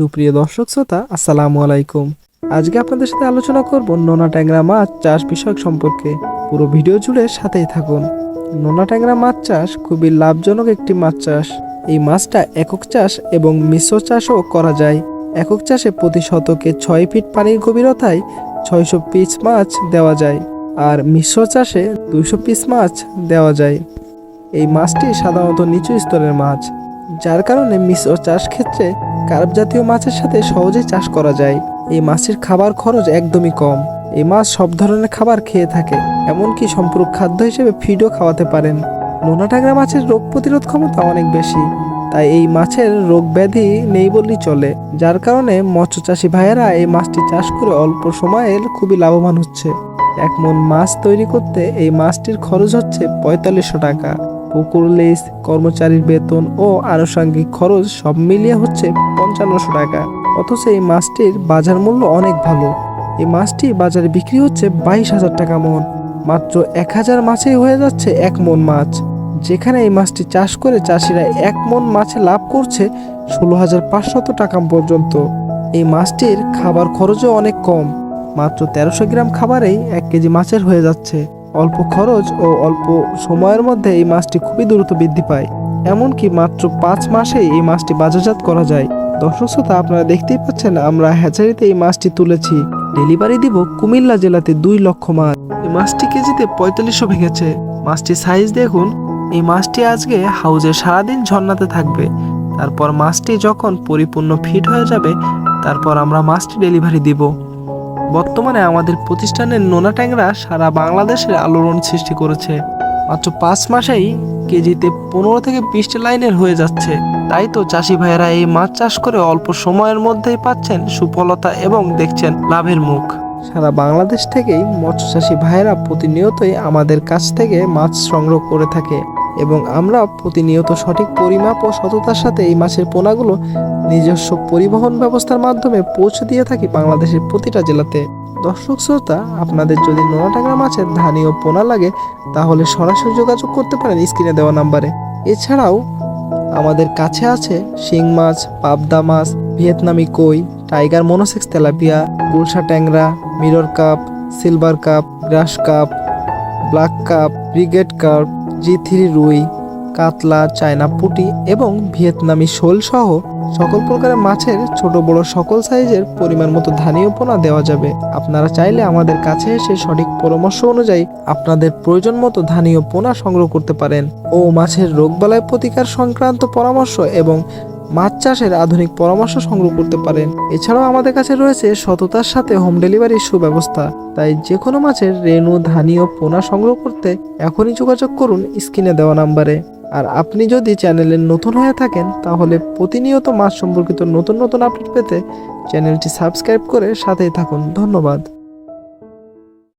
সুপ্রিয় দর্শক শ্রোতা, আসসালামু আলাইকুম। আজকে আপনাদের সাথে আলোচনা করব নোনা ট্যাংরা মাছ চাষ বিষয়ক সম্পর্কে। পুরো ভিডিও জুড়ে সাথেই থাকুন। নোনা ট্যাংরা মাছ চাষ খুবই লাভজনক একটি মাছ চাষ। এই মাছটা একক চাষ এবং মিশ্র চাষও করা যায়। একক চাষে প্রতি শতকে ছয় ফিট পানির গভীরতায় ছয়শো পিস মাছ দেওয়া যায় আর মিশ্র চাষে দুইশো পিস মাছ দেওয়া যায়। এই মাছটি সাধারণত নিচু স্তরের মাছ, যার কারণে মিশ্র চাষ ক্ষেত্রে কার্প জাতীয় মাছের সাথে সহজেই চাষ করা যায়। এই মাছের খাবার খরচ একদমই কম। এই মাছ সব ধরনের খাবার খেয়ে থাকে, এমনকি সম্পূরক খাদ্য হিসেবে ফিডও খাওয়াতে পারেন। নোনা টাংরা মাছের রোগ প্রতিরোধ ক্ষমতা অনেক বেশি, তাই এই মাছের রোগ ব্যাধি নেই বললেই চলে, যার কারণে মৎস্য চাষি ভাইয়েরা এই মাছটি চাষ করে অল্প সময়ে খুবই লাভবান হচ্ছে। এক মন মাছ তৈরি করতে এই মাছটির খরচ হচ্ছে পঁয়তাল্লিশশো টাকা। পুকুর লিজ, কর্মচারীর বেতন ও আনুষঙ্গিক খরচ সব মিলিয়ে হচ্ছে পঞ্চান্নশো টাকা। অথচ এই মাছটির বাজার মূল্য অনেক ভালো। এই মাছটি বাজারে বিক্রি হচ্ছে বাইশ হাজার টাকা মন। মাত্র এক হাজার মাছেই হয়ে যাচ্ছে এক মন মাছ। যেখানে এই মাছটি চাষ করে চাষিরা এক মন মাছে লাভ করছে ষোলো হাজার পাঁচশত টাকা পর্যন্ত। এই মাছটির খাবার খরচও অনেক কম। মাত্র তেরোশো গ্রাম খাবারেই এক কেজি মাছের হয়ে যাচ্ছে। অল্প খরচ ও অল্প সময়ের মধ্যে এই মাছটি খুবই দ্রুত বৃদ্ধি পায়। এমনকি মাত্র পাঁচ মাসেই এই মাছটি বাজারজাত করা যায়। দর্শক শ্রোতা, আপনারা দেখতেই পাচ্ছেন আমরা হ্যাচারিতে এই মাছটি তুলেছি। ডেলিভারি দিব কুমিল্লা জেলাতে দুই লক্ষ মাছ। এই মাছটি কেজিতে পঁয়তাল্লিশশো ভেঙেছে। মাছটির সাইজ দেখুন। এই মাছটি আজকে হাউজে সারাদিন ঝর্ণাতে থাকবে। তারপর মাছটি যখন পরিপূর্ণ ফিট হয়ে যাবে, তারপর আমরা মাছটি ডেলিভারি দিব। বর্তমানে আমাদের প্রতিষ্ঠানের নোনা ট্যাংরা সারা বাংলাদেশের আলোড়ন সৃষ্টি করেছে। মাত্র পাঁচ মাসেই কেজিতে পনেরো থেকে বিশটি লাইনের হয়ে যাচ্ছে। তাই তো চাষি ভাইয়েরা এই মাছ চাষ করে অল্প সময়ের মধ্যেই পাচ্ছেন সুফলতা এবং দেখছেন লাভের মুখ। সারা বাংলাদেশ থেকেই মৎস্য চাষি ভাইয়েরা প্রতিনিয়তই আমাদের কাছ থেকে মাছ সংগ্রহ করে থাকে। এবং আমরা প্রতিনিয়ত সঠিক পরিমাপ ও সততার সাথে এই মাছের পোনাগুলো নিজস্ব পরিবহন ব্যবস্থার মাধ্যমে পৌঁছে দিয়ে থাকি বাংলাদেশের প্রতিটা জেলাতে। দর্শক শ্রোতা, আপনাদের যদি নোনা টাকা মাছের ধানি ও পোনা লাগে, তাহলে সরাসরি যোগাযোগ করতে পারেন স্ক্রিনে দেওয়া নাম্বারে। এছাড়াও আমাদের কাছে আছে শিং মাছ, পাবদা মাছ, ভিয়েতনামি কই, টাইগার মনোসেক্স তেলাপিয়া, গুলশা ট্যাংরা, mirror carp, silver carp, grass carp, black carp, brigade carp G three রুই, কাতলা, চায়না পুটি এবং ভিয়েতনামি শোল সহ সকল প্রকারের মাছের ছোট বড় সকল সাইজের পরিমাণ মতো ধানীয় পোনা দেওয়া যাবে। আপনারা চাইলে আমাদের কাছে এসে সঠিক পরামর্শ অনুযায়ী আপনাদের প্রয়োজন মতো ধানীয় পোনা সংগ্রহ করতে পারেন। ও মাছের রোগবালাই প্রতিকার সংক্রান্ত পরামর্শ এবং মাছ চাষের আধুনিক পরামর্শ সংগ্রহ করতে পারেন। এছাড়াও আমাদের কাছে রয়েছে সততার সাথে হোম ডেলিভারির সুব্যবস্থা। তাই যে কোনো মাছের রেণু, ধানি ও পোনা সংগ্রহ করতে এখনই যোগাযোগ করুন স্ক্রিনে দেওয়া নাম্বারে। আর আপনি যদি চ্যানেলে নতুন হয়ে থাকেন, তাহলে প্রতিনিয়ত মাছ সম্পর্কিত নতুন নতুন আপডেট পেতে চ্যানেলটি সাবস্ক্রাইব করে সাথেই থাকুন। ধন্যবাদ।